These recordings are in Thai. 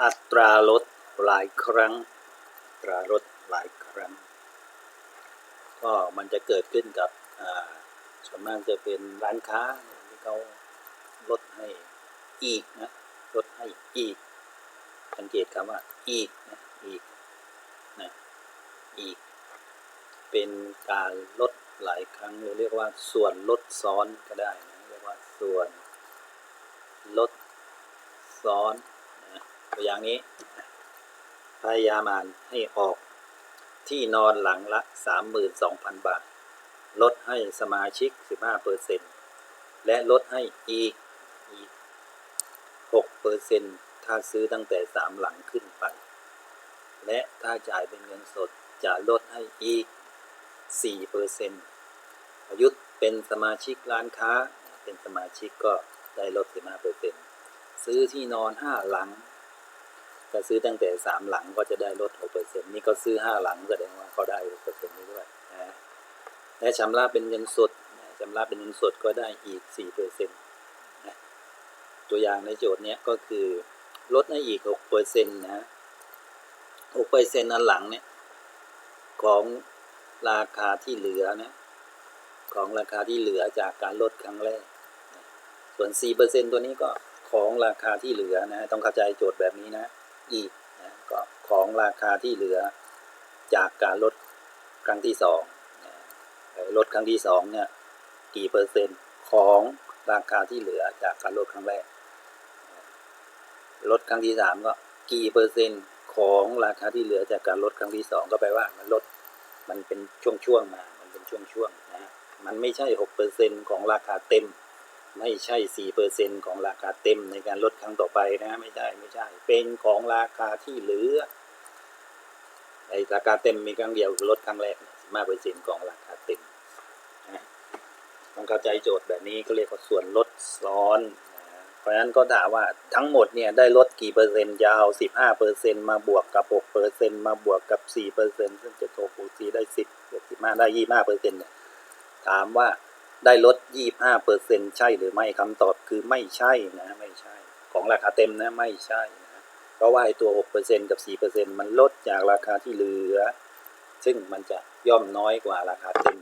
อัตราลดหลายครั้ง อัตราลดหลายครั้ง ก็มันจะเกิดขึ้นกับส่วนมากจะเป็นร้านค้าที่เขาลดให้อีกนะลดให้อีก สังเกตคำว่าอีกนะอีกนะอีก เป็นการลดหลายครั้งหรือเรียกว่าส่วนลดซ้อนก็ได้นะเรียกว่าส่วนลดซ้อน ตัวอย่างนี้ พยายามอ่านให้ออกที่นอนหลังละ 32,000 บาท ลดให้สมาชิก 15%และลดให้อีกอีก6%ถ้าซื้อตั้งแต่ 3 หลังขึ้นไป และถ้าจ่ายเป็นเงินสดจะลดให้อีก 4%ประยุทธ์เป็นสมาชิกร้านค้า เป็นสมาชิกก็ได้ลด 15%ซื้อที่นอน 5 หลัง ถ้าซื้อตั้งแต่3หลังก็จะได้ลด6%นี่ก็ซื้อ5หลังแสดงว่าเขาได้6%นี้ด้วยนะและชำระเป็นเงินสดชำระเป็นเงินสดก็ได้อีก4%นะตัวอย่างในโจทย์เนี้ยก็คือลดให้อีก6%นต์นะ6%อันหลังเนี่ยของราคาที่เหลือนะของราคาที่เหลือจากการลดครั้งแรกนะส่วน 4%ตัวนี้ก็ของราคาที่เหลือนะ ต้องเข้าใจโจทย์แบบนี้นะ อีกนะก็ของราคาที่เหลือจากการลดครั้งที่สองนะลดครั้งที่สองเนี่ยกี่เปอร์เซ็นต์ของราคาที่เหลือจากการลดครั้งแรก ลดครั้งที่สามก็กี่เปอร์เซ็นต์ของราคาที่เหลือจากการลดครั้งที่สองก็แปลว่ามันลดมันเป็นช่วงๆมา มันเป็นช่วงๆนะ มันไม่ใช่หกเปอร์เซ็นต์ของราคาเต็ม ไม่ใช่สี่เปอร์เซ็นของราคาเต็มในการลดครั้งต่อไปนะไม่ใช่ไม่ใช่ เป็นของราคาที่เหลือไอราคาเต็มมีครั้งเดียวคือลดครั้งแรกสิบห้าเปอร์เซ็นของราคาเต็มนะต้องเข้าใจโจทย์แบบนี้ก็เรียกว่าส่วนลดซ้อนนะเพราะฉะนั้นก็ถามว่าทั้งหมดเนี่ยได้ลดกี่เปอร์เซ็นต์ยาสิบห้าเปอร์เซ็นมาบวกกับหกเปอร์เซ็นมาบวกกับสี่เปอร์เซ็นซึ่งจะโทบวกสี่ได้สิบสิบห้าได้ยี่ห้าเปอร์เซ็นเนี่ยถามว่า ได้ลด 25เปอร์เซ็นใช่หรือไม่คำตอบคือไม่ใช่นะไม่ใช่ ของราคาเต็มนะไม่ใช่นะเพราะว่าไอ้ตัว6เปอร์เซ็นกับ4เปอร์เซ็นมันลดจากราคาที่เหลือ ซึ่งมันจะย่อมน้อยกว่าราคาเต็ม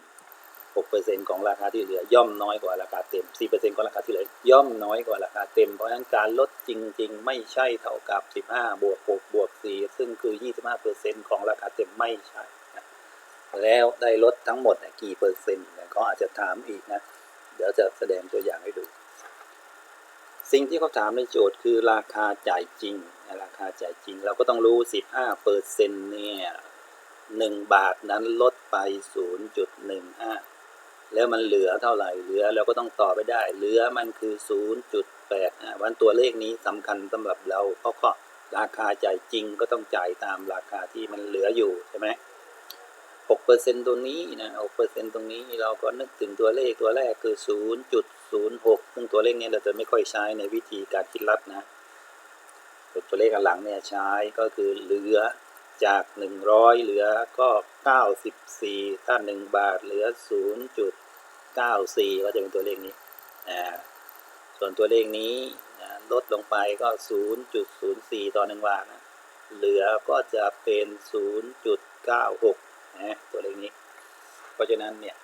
6เปอร์เซ็นของราคาที่เหลือย่อมน้อยกว่าราคาเต็ม4เปอร์เซ็นของราคาที่เหลือย่อมน้อยกว่าราคาเต็ม เพราะฉะนั้นการลดจริง ๆ ไม่ใช่เท่ากับ 15 บวก 6 บวก 4 ซึ่งคือ 25เปอร์เซ็นของราคาเต็มไม่ใช่ แล้วได้ลดทั้งหมดกี่เปอร์เซ็นต์ เนี่ยเขาอาจจะถามอีกนะ เดี๋ยวจะแสดงตัวอย่างให้ดู สิ่งที่เขาถามในโจทย์คือราคาจ่ายจริง ราคาจ่ายจริง เราก็ต้องรู้ 15เปอร์เซ็นต์เนี่ย1บาทนั้นลดไป 0.15 แล้วมันเหลือเท่าไหร่ เหลือเราก็ต้องต่อไปได้ เหลือมันคือ 0.8 วันตัวเลขนี้สำคัญสำหรับเราเพราะราคาจ่ายจริงก็ต้องจ่ายตามราคาที่มันเหลืออยู่ใช่ไหม หกเปอร์เซ็นตรงนี้นะหกเปอร์เซ็นตรงนี้เราก็นึกถึงตัวเลขตัวแรกคือศูนย์จุดศูนย์หกซึ่งตัวเลขเนี้เราจะไม่ค่อยใช้ในวิธีการคิดลับนะต,ตัวเลขหลังเนี่ยใช้ก็คือเหลือจากหนึ่งร้อยเหลือก็เก้าสิบสี่ถ้าหนึ่งบาทเหลือศูนย์จุดเก้าสี่ก็จะเป็นตัวเลขนี้อ่าส่วนตัวเลขนี้นะลดลงไปก็ศูนย์จุดศูนย์สี่ต่อหนึ่งบาทนะเหลือก็จะเป็นศูนย์จุดเก้าหก นะตัวเลขนี้ เพราะฉะนั้นเนี่ย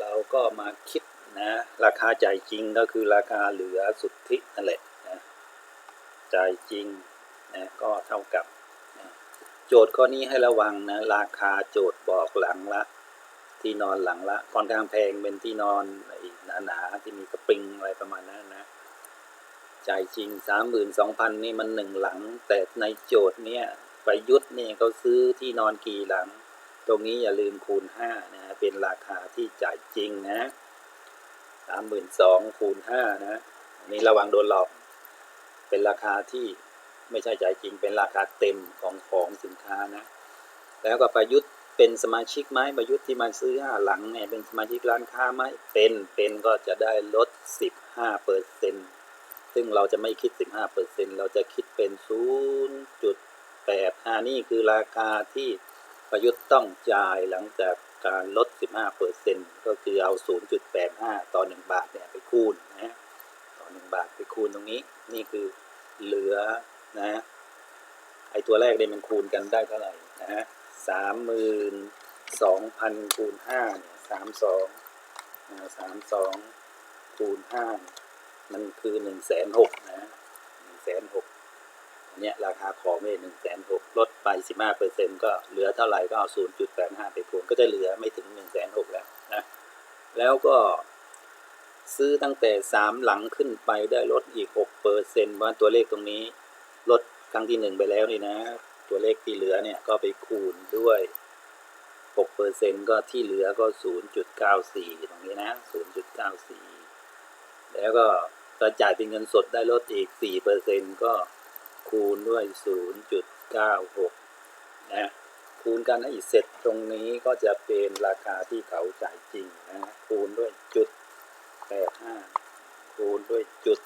เราก็มาคิดนะราคาจ่ายจริงก็คือราคาเหลือสุทธินั่นแหละนะจ่ายจริงนะก็เท่ากับนะโจทย์ข้อนี้ให้ระวังนะราคาโจทย์บอกหลังละ ที่นอนหลังละค่อนข้างแพงเป็นที่นอนหนาๆที่มีกระปิงอะไรประมาณนั้นนะจ่ายจริงสามหมื่นสองพันนี่มันหนึ่งหลัง แต่ในโจทย์เนี่ยประยุทธ์เนี่ยเขาซื้อที่นอนกี่หลัง ตรงนี้อย่าลืมคูณห้านะฮะเป็นราคาที่จ่ายจริงนะสามหมื่นสองคูณห้านะอันนี้ระวังโดนหลอก เป็นราคาที่ไม่ใช่จ่ายจริง เป็นราคาเต็มของของสินค้านะ แล้วก็ประยุทธ์เป็นสมาชิกไหมประยุทธ์ที่มาซื้อห้าหลังเนี่ยเป็นสมาชิกร้านค้าไหมเป็นเป็นก็จะได้ลดสิบห้าเปอร์เซ็นซึ่งเราจะไม่คิดสิบห้าเปอร์เซ็นเราจะคิดเป็นศูนย์จุดแปดห้านี่คือราคาที่ ประยุทธ์ต้องจ่ายหลังจากการลด 15เปอร์เซ็นก็คือเอา 0.85 ต่อ 1 บาทเนี่ยไปคูณนะต่อ 1 บาทไปคูณตรงนี้ นี่คือเหลือนะไอตัวแรกเนี่ยมันคูณกันได้เท่าไหร่นะฮะสามหมื่นสองพันคูณห้าเนี่ยสามสองสามสองคูณห้ามันคือหนึ่งแสนหกนะหนึ่งแสนหก เนี้ยราคาของไม่หนึ่งแสนหกลดไปสิบห้าเปอร์เซ็นก็เหลือเท่าไหร่ก็เอาศูนย์จุดแปดห้าไปคูณก็จะเหลือไม่ถึงหนึ่งแสนหกแล้วนะแล้วก็ซื้อตั้งแต่สามหลังขึ้นไปได้ลดอีกหกเปอร์เซ็นต์ว่าตัวเลขตรงนี้ลดครั้งที่หนึ่งไปแล้วนี่นะ ตัวเลขที่เหลือเนี่ยก็ไปคูณด้วยหกเปอร์เซ็นต์ก็ที่เหลือก็ศูนย์จุดเก้าสี่ตรงนี้นะศูนย์จุดเก้าสี่แล้วก็จ่ายเป็นเงินสดได้ลดอีกสี่เปอร์เซ็นต์ก็ คูณด้วยศูนย์จุดเก้าหกนะ คูณกันให้เสร็จตรงนี้ก็จะเป็นราคาที่เขาจ่ายจริงนะ คูณด้วยจุดแปดห้าคูณด้วยจุด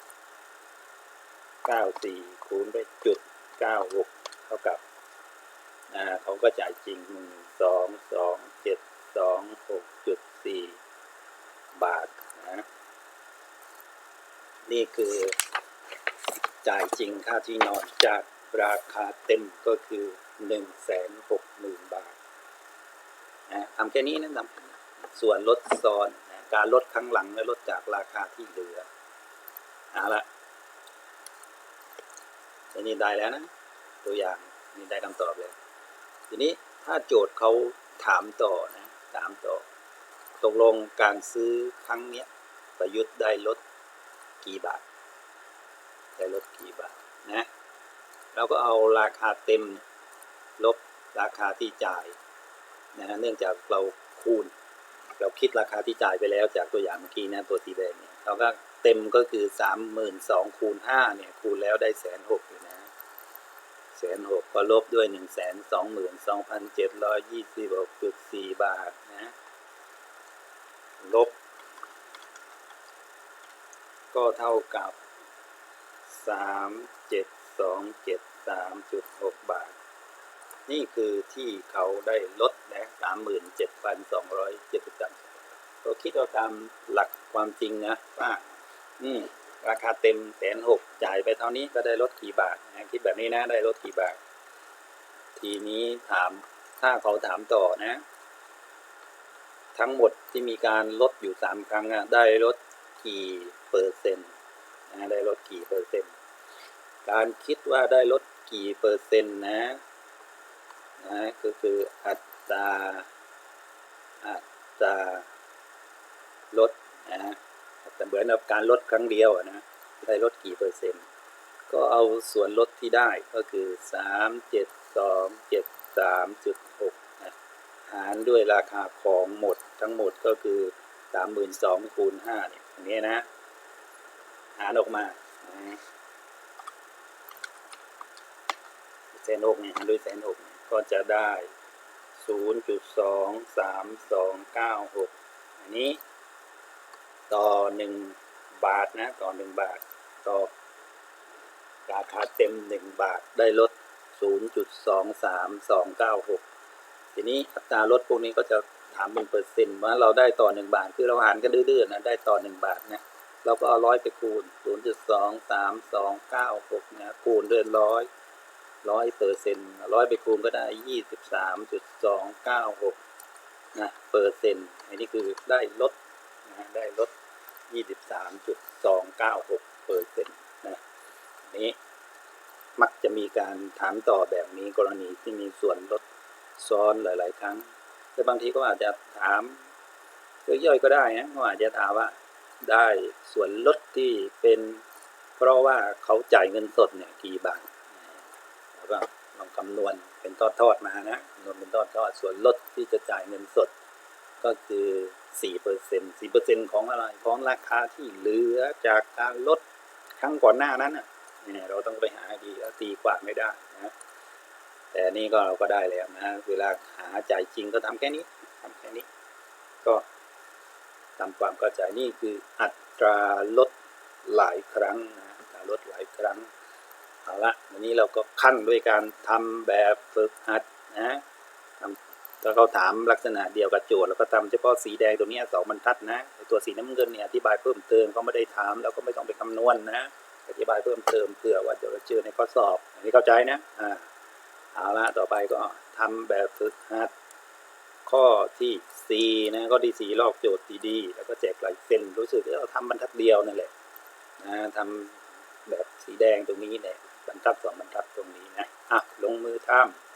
เก้าสี่คูณด้วยจุดเก้าหกเท่ากับนะเขาก็จ่ายจริงหนึ่งสองสองเจ็ดสองหกจุดสี่บาทนะ นี่คือ จ่ายจริงค่าที่นอนจากราคาเต็มก็คือหนึ่งแสนหกหมื่นบาทนะทำแค่นี้นะทำส่วนลดซ้อนนะการลดครั้งหลังและลดจากราคาที่เหลือเอาละทีนี้ได้แล้วนะ ตัวอย่างนี่ได้คำตอบเลยทีนี้ถ้าโจทย์เขาถามต่อนะถามต่อ ตกลงการซื้อครั้งเนี้ยประยุทธ์ได้ลดกี่บาท ได้ลดกี่บาทนะเราก็เอาราคาเต็มลบราคาที่จ่ายนะฮะเนื่องจากเราคูณ เราคิดราคาที่จ่ายไปแล้วจากตัวอย่างเมื่อกี้นะตัวสีแดงเนี่ยเราก็เต็มก็คือสามหมื่นสองคูณห้าเนี่ยคูณแล้วได้แสนหกอยู่นะแสนหกก็ลบด้วยหนึ่งแสนสองหมื่นสองพันเจ็ดร้อยยี่สิบหกจุดสี่บาทนะลบ ก็เท่ากับ สามเจ็ดสองเจ็ดสามจุดหกบาท นี่คือที่เขาได้ลดนะสามหมื่นเจ็ดพันสองร้อยเจ็ดสิบสามก็คิดเอาตามหลักความจริงนะว่าอืมราคาเต็มแสนหกจ่ายไปเท่านี้ก็ได้ลดกี่บาทนะคิดแบบนี้นะได้ลดกี่บาท ทีนี้ถามถ้าเขาถามต่อนะ ทั้งหมดที่มีการลดอยู่สามครั้งอะได้ลดกี่เปอร์เซ็นต์ นะได้ลดกี่เปอร์เซ็นต์ การคิดว่าได้ลดกี่เปอร์เซ็นต์นะนะก็คืออัตราอัตราลดนะแต่เหมือนกับการลดครั้งเดียวนะได้ลดกี่เปอร์เซ็นต์ ก็เอาส่วนลดที่ได้ก็คือสามเจ็ดสองเจ็ดสามจุดหกนะหารด้วยราคาของหมดทั้งหมดก็คือสามหมื่นสองคูณห้าเนี่ยอันนี้นะ หารออกมานะแสนหกเนี่ยด้วยแสนหกก็จะได้ศูนย์จุดสองสามสองเก้าหกอันนี้ ต่อหนึ่งบาทนะ ต่อหนึ่งบาท ต่อราคาเต็มหนึ่งบาทได้ลดศูนย์จุดสองสามสองเก้าหกทีนี้อัตราลดพวกนี้ก็จะถามเป็นเปอร์เซ็นต์ว่าเราได้ต่อหนึ่งบาท คือเราหารกันดื้อๆนะได้ต่อหนึ่งบาทนะ เราก็เอาร้อยไปคูณศูนย์จุดสองสามสองเก้าหกนะคูณด้วยร้อยร้อยเปอร์เซ็นต์ร้อยไปคูณก็ได้ยี่สิบสามจุดสองเก้าหกนะเปอร์เซ็นต์อันนี้คือได้ลดนะได้ลดยี่สิบสามจุดสองเก้าหกเปอร์เซ็นต์นะนี้มักจะมีการถามต่อแบบนี้กรณีที่มีส่วนลดซ้อนหลาย ๆ ครั้ง แต่บางทีก็อาจจะถามย่อยๆก็ได้นะเขาอาจจะถามว่า ได้ส่วนลดที่เป็น เพราะว่าเขาจ่ายเงินสดเนี่ยกี่บาทแล้วก็ลองคำนวณเป็นทอดๆมานะคำนวณเป็นทอดๆส่วนลดที่จะจ่ายเงินสด ก็คือสี่เปอร์เซ็นสี่เปอร์เซ็นของอะไรของราคาที่เหลือจากการลดครั้งก่อนหน้านั้นเนี่ยเราต้องไปหาดีแล้วตีกว่าไม่ได้นะแต่นี่ก็เราก็ได้แล้วนะ เวลาหาจ่ายจริงก็ทำแค่นี้ทำแค่นี้ ก็ ทำความเข้าใจนี่คืออัตราลดหลายครั้งนะอัตราลดหลายครั้งเอาละวันนี้เราก็ขั้นด้วยการทำแบบฝึกหัดนะทำถ้าเขาถามลักษณะเดียวกับโจทย์เราก็ทำเฉพาะสีแดงตัวนี้สองบรรทัดนะตัวสีน้ำเงินเนี่ยอธิบายเพิ่มเติมเขาไม่ได้ถามเราก็ไม่ต้องไปคำนวณนะอธิบายเพิ่มเติมเผื่อว่าเดี๋ยวเราเจอในข้อสอบ อันนี้เข้าใจนะอ่าเอาละต่อไปก็ทำแบบฝึกหัด ข้อที่สี่นะข้อที่สี่ลอกโจทย์ดีๆแล้วก็แจกลายเซ็นรู้สึกว่าเราทำบรรทัดเดียวนั่นแหละนะทำแบบสีแดงตรงนี้เนี่ยบรรทัดสองบรรทัดตรงนี้นะอะลงมือทำ